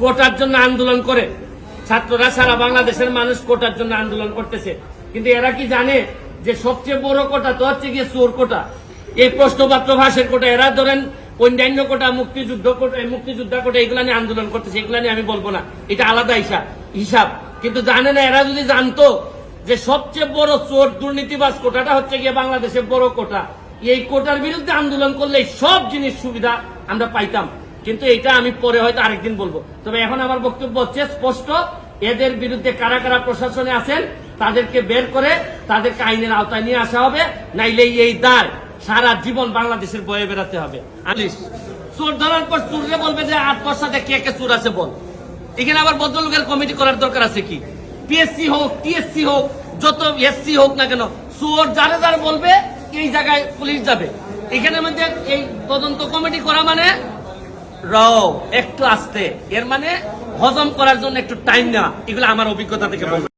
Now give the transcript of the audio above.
কোটার জন্য আন্দোলন করে। ছাত্ররা সারা বাংলাদেশের মানুষ কোটার জন্য আন্দোলন করতেছে। কিন্তু এরা কি জানে যে সবচেয়ে বড় কোটা তো হচ্ছে গিয়ে চোর কোটা? এই প্রশ্নপত্র ভাষের কোটা, এরা ধরেন অন্যান্য কোটা, মুক্তিযুদ্ধ কোটা মুক্তিযোদ্ধা কোটা, এগুলা নিয়ে আন্দোলন করতেছে, এগুলা নিয়ে আমি বলব না। এটা আলাদা হিসাব হিসাব। কিন্তু জানে না এরা যদি জানতো যে সবচেয়ে বড় চোর দুর্নীতিবাজ কোটাটা হচ্ছে গিয়ে বাংলাদেশের বড় কোটা। এই কোটার বিরুদ্ধে আন্দোলন করলে সব জিনিস সুবিধা আমরা পাইতাম। কিন্তু এটা আমি পরে হয়তো আরেকদিন বলব। তবে এখন আমার বক্তব্য হচ্ছে, স্পষ্ট, এদের বিরুদ্ধে কারা কারা প্রশাসনে আছেন, তাদেরকে বের করে তাদেরকে আইনের আওতায় নিয়ে আসা হবে নাইলে এই দায় সারা জীবন বাংলাদেশের বয়ে বেড়াতে হবে। চোর ধরার পর চুররে বলবে যে আট সাথে কে কে চোর আছে বল? এখানে আবার ভদ্রলোকের কমিটি করার দরকার আছে কি? পিএসসি হোক টিএসসি হোক, যত এসসি হোক না কেন, চোর যারে যারা বলবে, এই জায়গায় পুলিশ যাবে। এখানে মধ্যে এই তদন্ত কমিটি করা মানে র একটু আসতে। এর মানে হজম করার জন্য একটু টাইম নেওয়া। এগুলো আমার অভিজ্ঞতা থেকে